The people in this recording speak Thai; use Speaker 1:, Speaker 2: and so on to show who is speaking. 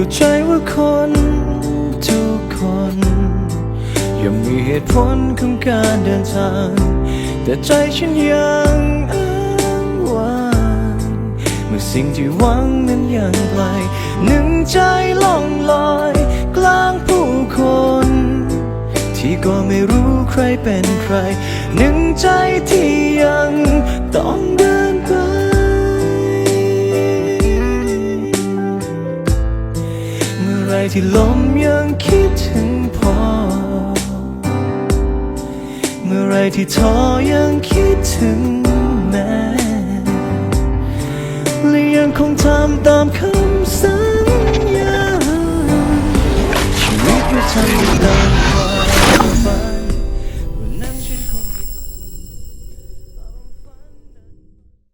Speaker 1: เข้าใจว่าคนทุกคนย่อมมีเหตุผลของการเดินทาง แต่ใจฉันยังอ้างว้างเมื่อสิ่งที่หวังนั้นยังไกลหนึ่งใจล่องลอย กลางผู้คน ที่ก็ไม่รู้ใครเป็นใคร หนึ่งใจที่ยังต้องเดิน ที่ลมยังคิดถึงพอเมื่อไรที่ท้อยังคิดถึงแม่และยังคงทำตามคำสัญญาชีวิตไม่ธรรมดา